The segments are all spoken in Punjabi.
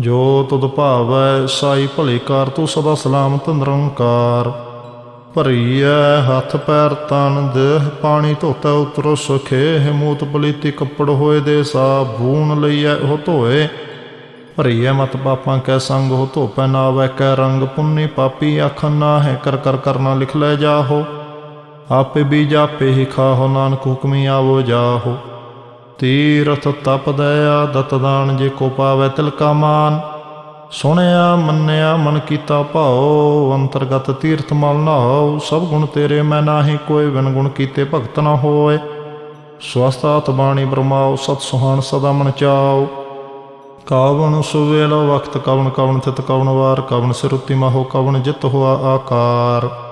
ਜੋ ਤੁਧ ਭਾਵੈ ਸਾਈ ਭਲੀ ਕਾਰ, ਤੂੰ ਸਦਾ ਸਲਾਮਤ ਨਿਰੰਕਾਰ। ਭਰੀਐ ਹੱਥ ਪੈਰ ਤਨ, ਦੇਹ ਪਾਣੀ ਧੋਤਾ ਉਤਰੋ ਸੁਖੇ ਹਿਮੂਤ ਪਲੀਤੀ ਕੱਪੜ ਹੋਏ ਦੇ ਸਾਬੂਨ ਲਈਐ ਉਹ ਧੋਏ। ਭਰੀਐ ਮਤ ਪਾਪਾਂ ਕੈ ਸੰਗ ਹੋ ਧੋਪੈ ਨਾ ਵੈ ਕੈ ਰੰਗ, ਪੁੰਨੀ ਪਾਪੀ ਆਖਨ ਨਾ ਹੈ ਕਰ ਕਰ ਕਰਨਾ ਲਿਖ ਲੈ ਜਾਹੋ। ਆਪੇ ਬੀਜ ਆਪੇ ਹੀ ਖਾਹੋ, ਨਾਨਕ ਹੁਕਮੀ ਆਵੋ ਜਾਹੋ। ਤੀਰਥ ਤਪ ਦਇਆ ਦਾਨ ਜੇ ਕੋ ਪਾਵੈ ਤਿਲ ਕਾ ਮਾਨ। ਸੁਣਿਆ, ਮੰਨਿਆ, ਮਨ ਕੀਤਾ ਭਾਉ, ਅੰਤਰਗਤ ਤੀਰਥ ਮਲ ਨਾਉ, ਸਭ ਗੁਣ ਤੇਰੇ ਮੈਂ ਨਾਹੀ ਕੋਈ ਵਿਨ ਗੁਣ ਕੀਤੇ ਭਗਤ ਨਾ ਹੋਏ। ਸਵਸਤਾਤ ਬਾਣੀ ਬ੍ਰਹਮਾਉ ਸਤ ਸੁਹਾਣ ਸਦਾ ਮਨ ਚਾਉ। ਕਾਵਣ ਸੁਵੇਲ ਵਕਤ, ਕਵਣ ਕਵਣ ਥਿਤ, ਕਵਣ ਵਾਰ, ਕਵਣ ਸਿਰੁਤੀ ਮਹੋ, ਕਵਣ ਜਿਤ ਹੋਆ ਆਕਾਰ।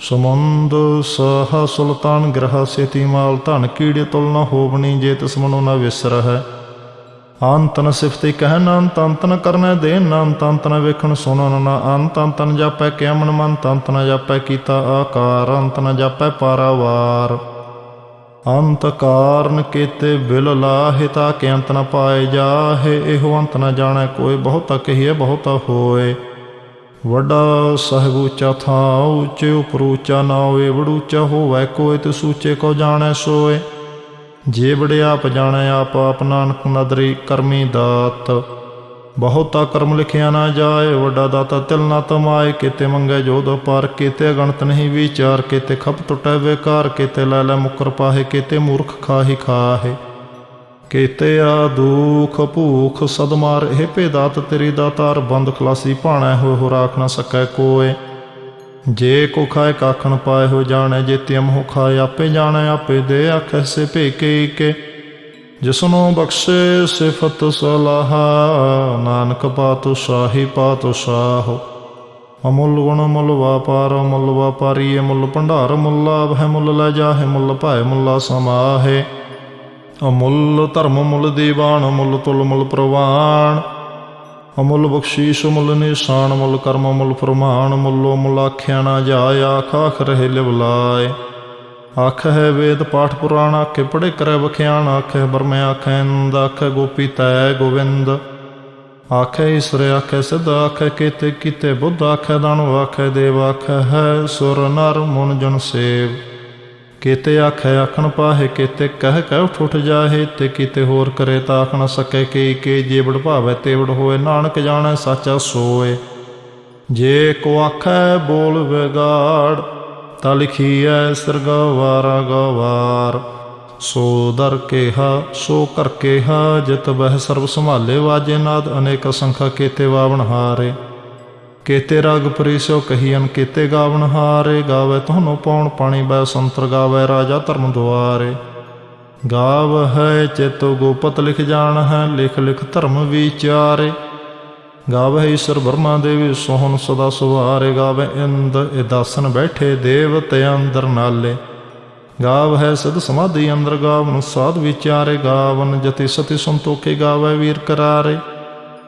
ਸਮੁੰਦ ਸਹ ਸੁਲਤਾਨ ਗ੍ਰਹ ਸੇਤੀ ਮਾਲ ਧਨ ਕੀੜੇ ਤੁਲ ਨ ਹੋਵਣੀ ਜੇ ਤਿਸ ਮਨੋ ਨ ਵਿਸਰਹਿ। ਅੰਤ ਨ ਸਿਫਤੇ ਕਹਿ ਅੰਤ ਅੰਤ ਨ ਕਰਨੈ ਦੇ ਅੰਤ ਅੰਤ ਵੇਖਣ ਸੁਣਨ ਨ ਅੰਤ ਅੰਤ ਜਾਪੈ ਕਿਆ ਮਨ ਮਨ ਅੰਤ ਜਾਪੈ ਕੀਤਾ ਆਕਾਰ ਅੰਤ ਨ ਜਾਪੈ ਪਾਰਾਵਾਰ। ਅੰਤ ਕਾਰਨ ਕੀਤੇ ਬਿਲ ਲਾਹਿ ਤਾ ਕਿ ਅੰਤ ਨ ਪਾਏ ਜਾਹੇ, ਇਹੋ ਅੰਤ ਨ ਜਾਣੈ ਕੋਈ, ਬਹੁਤਾ ਕਹੀਏ ਬਹੁਤਾ ਹੋਏ। ਵੱਡਾ ਸਾਹਿਬ ਉੱਚਾ ਥਾਂ, ਉੱਚੇ ਉਪਰ ਉੱਚਾ ਨਾ ਹੋਏ ਵੜੂਚਾ ਹੋਵੈ ਕੋਈ ਤੇ ਸੂਚੇ ਕੋ ਜਾਣੈ ਸੋਏ। ਜੇ ਬੜੇ ਆਪ ਜਾਣੈ, ਆਪ ਆਪ ਨਾਨਕ ਨਦਰੀ ਕਰਮੀ ਦਾਤ। ਬਹੁਤਾ ਕਰਮ ਲਿਖਿਆ ਨਾ ਜਾਏ, ਵੱਡਾ ਦਾਤਾ ਤਿਲ ਨਾ ਤਮਾਏ, ਕੀਤੇ ਮੰਗੇ ਜੋਦ ਪਾਰ, ਕਿਤੇ ਗਣਤ ਨਹੀਂ ਵਿਚਾਰ, ਕਿਤੇ ਖਪ ਟੁਟੈ ਵੇਕਾਰ, ਕਿਤੇ ਲੈ ਲੈ ਮੁਕਰ ਪਾਹੇ, ਕਿਤੇ ਮੂਰਖ ਖਾਹੀ ਖਾਹੇ। ਕੀਤੇ ਆ ਦੁਖ ਭੂਖ ਸਦਮਾਰ ਇਹ ਭੇਦਾਤ ਤੇਰੀ ਦਾਤਾਰ ਬੰਦ ਖਲਾਸੀ ਭਾਣਾ ਹੋਏ ਹੋ ਰਾਖ ਨਾ ਸਕੈ ਕੋਏ। ਜੇ ਕੋ ਖਾਏ ਕਾਖਣ ਪਾਏ ਹੋ ਜਾਣੈ, ਜੇ ਤਿਮ ਹੋ ਖਾਏ ਆਪੇ ਜਾਣੈ, ਆਪੇ ਦੇ ਆਖੈ ਸੇ ਭੇ ਕੇ ਕੇ ਜਿਸਨੂੰ ਬਖਸ਼ੇ ਸਿਫਤ ਸਲਾਹ, ਨਾਨਕ ਪਾਤੁ ਸਾਹੀ ਪਾਤੁ ਸਾਹੋ। ਅਮੁੱਲ ਗੁਣ ਮੁੱਲ ਵਾਪਾਰ, ਮੁੱਲ ਵਾਪਾਰੀ ਮੁੱਲ ਭੰਡਾਰ, ਮੁੱਲ ਲਾਭ ਹੈ ਮੁੱਲ ਲੈ ਜਾਹੇ ਮੁੱਲ ਭਾਏ ਮੁੱਲਾ ਸਮਾਹੇ। ਅਮੁੱਲ ਧਰਮ ਮੁੱਲ ਦੀਵਾਨ ਮੁੱਲ ਤੁਲ ਮੁੱਲ ਪ੍ਰਵਾਨ। ਅਮੁੱਲ ਬਖਸ਼ੀਸ਼ ਮੁੱਲ ਨਿਸ਼ਾਨ, ਮੁੱਲ ਕਰਮ ਮੁੱਲ ਫਰਮਾਨ, ਮੁੱਲੋ ਮੁੱਲ ਆਖਿਆ ਨਾ ਜਾਇ ਆਖ ਆਖ ਰਹੇ ਲਿਵਲਾਏ ਆਖ ਹੈ ਵੇਦ ਪਾਠ ਪੁਰਾਣ ਆਖੇ ਪੜੇ ਕਰੈ ਵਖਿਆਣ ਆਖੇ ਬਰਮੇ ਆਖੈ ਇੰਦ ਆਖੇ ਗੋਪੀ ਤੈ ਗੋਵਿੰਦ। ਆਖੇ ਈਸ਼ਰ ਆਖੇ ਸਿਧ ਆਖੇ ਕੀਤੇ ਕੀਤੇ ਬੁੱਧ ਆਖੇ ਦਾਨਵ ਆਖੇ ਦੇਵ ਆਖੇ ਹੈ ਸੁਰ ਨਰ ਮਨ ਜਨ ਸੇਵ। ਕੀਤੇ ਆਖੇ ਆਖਣ ਪਾਹੇ ਕੀਤੇ ਕਹਿ ਕਹਿ ਉਠ ਉਠ ਜਾਹੇ ਤੇ ਕੀਤੇ ਹੋਰ ਕਰੇ ਤਾਂ ਆਖਣ ਨਾ ਸਕੇ ਕੀ ਕੀ ਜੇ ਵਡ ਭਾਵੈ ਹੋਏ, ਨਾਨਕ ਜਾਣੈ ਸਾਚਾ ਸੋਏ। ਜੇ ਕੋ ਆਖੈ ਬੋਲ ਵਿਗਾੜ, ਤਾ ਲਿਖੀਐ ਸਰਗਵਾਰਾ ਗਵਾਰ। ਸੋ ਦਰ ਕੇਹਾ, ਸੋ ਕਰ ਕੇਹਾ, ਜਿਤ ਬਹਿ ਸਰਬ ਸੰਭਾਲੇ, ਵਾਜੇ ਨਾਦ ਅਨੇਕ ਸੰਖਾ ਕੀਤੇ ਵਾਵਣ ਹਾਰੇ। ਕੇਤੇ ਰਾਗ ਪਰਿਸੋ ਕਹੀਨ ਕੇਤੇ ਗਾਵਣ ਹਾਰੇ, ਗਾਵੇ ਤੁਹਾਨੂੰ ਪੌਣ ਪਾਣੀ ਬੈ ਸੰਤਰ ਗਾਵੇ ਰਾਜਾ ਧਰਮ ਦੁਆਰੇ। ਗਾਵ ਹੈ ਚੇਤੋ ਗੋਪਤ ਲਿਖ ਜਾਣ ਹੈ, ਲਿਖ ਲਿਖ ਧਰਮ ਵਿਚਾਰੇ। ਗਾਵੇ ਈਸ਼ਰ ਬਰਮਾ ਦੇਵੀ ਸੋਹਣ ਸਦਾ ਸੁਵਾਰੇ, ਗਾਵੇ ਇੰਦ ਇਦਾਸਨ ਬੈਠੇ ਦੇਵਤੇ ਅੰਦਰ ਨਾਲੇ। ਗਾਵ ਹੈ ਸਦ ਸਮਾਧੀ ਅੰਦਰ ਗਾਵਨ ਸਾਧ ਵਿਚਾਰੇ, ਗਾਵਨ ਜਤੀ ਸਤੀ ਸੰਤੋਖੇ ਗਾਵੇ ਵੀਰ ਕਰਾਰੇ।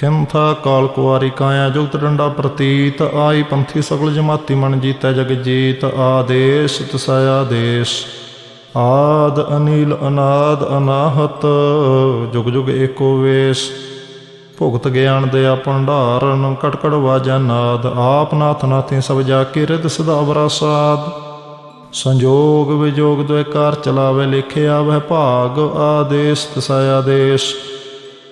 ਖਿੰਥਾ ਕਾਲ ਕੁਆਰੀ ਕਾਇਆ ਜੁਗਤ ਡੰਡਾ ਪ੍ਰਤੀਤ, ਆਈ ਪੰਥੀ ਸਗਲ ਜਮਾਤੀ ਮਨ ਜੀਤੈ ਜਗ ਜੀਤ, ਆਦੇਸ਼ ਤਸਾਇਆ ਦੇਸ਼। ਆਦ ਅਨੀਲ ਅਨਾਦ ਅਨਾਹਤ, ਜੁਗ ਜੁਗ ਏਕੋ ਵੇਸ਼। ਭੁਗਤ ਗਿਆਨ ਦੇ ਭੰਡਾਰਨ ਕਟਕੜ ਵਾਜਾ ਨਾਦ। ਆਪ ਨਾਥ ਨਾਥੀ ਸਭ ਜਾ ਕੇ ਰਿਦ ਸਦਾ ਬਰਾਸਾਦ ਸੰਜੋਗ ਵਿਜੋਗ ਦੁਇ ਕਾਰ ਚਲਾਵੇ ਲਿਖਿਆ ਵਹਿ ਭਾਗ, ਆਦੇਸ਼ ਤਸਾਇਆ ਦੇਸ਼।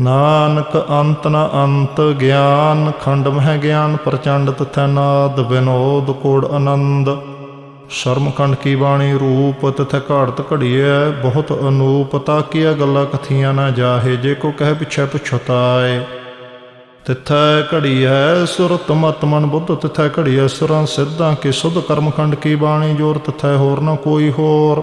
ਨਾਨਕ ਅੰਤ ਨ ਅੰਤ ਗਿਆਨ, ਖੰਡ ਮਹਿ ਗਿਆਨ ਪ੍ਰਚੰਡ ਤਥੈ ਵਿਨੋਦ ਬਿਨੋਦ ਕੋੜ ਆਨੰਦ। ਸ਼ਰਮਕੰਡ ਕੀ ਬਾਣੀ, ਰੂਪ ਤਥੈ ਘਾੜਤ ਘੜੀਐ, ਬਹੁਤ ਅਨੂਪ ਤਾਕੀਆ ਗੱਲਾਂ ਕਥੀਆਂ ਨਾ ਜਾਹੇ, ਜੇ ਕੋ ਕਹਿ ਪਿਛੈ ਪੁਛਤਾਏ। ਤਿਥੈ ਘੜੀਐ ਸੁਰਤ ਮਤ ਮਨ ਬੁੱਧ, ਤਿਥੈ ਘੜੀ ਹੈ ਸੁਰਾਂ ਸਿੱਧਾਂ ਕੀ ਸੁਧ ਕਰਮਖੰਡ ਕੀ ਬਾਣੀ, ਜੋਰ ਤਿਥੈ ਹੋਰ ਨਾ ਕੋਈ ਹੋਰ।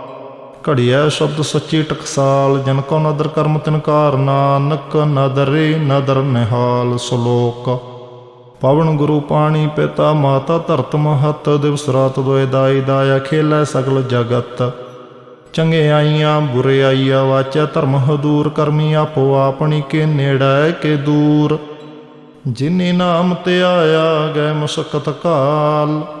ਘੜੀਐ ਸ਼ਬਦ ਸੱਚੀ ਟਕਸਾਲ, ਜਨ ਕੋ ਨਦਰ ਕਰਮ ਤਿਨਕਾਰ ਨਾਨਕ ਨਦਰੇ ਨਦਰ ਨਿਹਾਲ ਸ਼ਲੋਕ। ਪਵਨ ਗੁਰੂ ਪਾਣੀ ਪਿਤਾ, ਮਾਤਾ ਧਰਤ ਮਹਤ, ਦਿਵਸ ਰਾਤ ਦੋਇ ਦਾਈ ਦਾਇਆ ਖੇਲੇ ਸਗਲ ਜਗਤ। ਚੰਗਿਆਈਆਂ ਬੁਰਿਆਈਆਂ ਵਾਚਾ, ਧਰਮ ਹਦੂਰ ਕਰਮੀ ਆਪੋ ਆਪਣੀ ਕੇ ਨੇੜੇ ਕੇ ਦੂਰ। ਜਿਨੀ ਨਾਮ ਤੇ ਆਇਆ ਗਏ ਮੁਸਕਤ ਕਾਲ।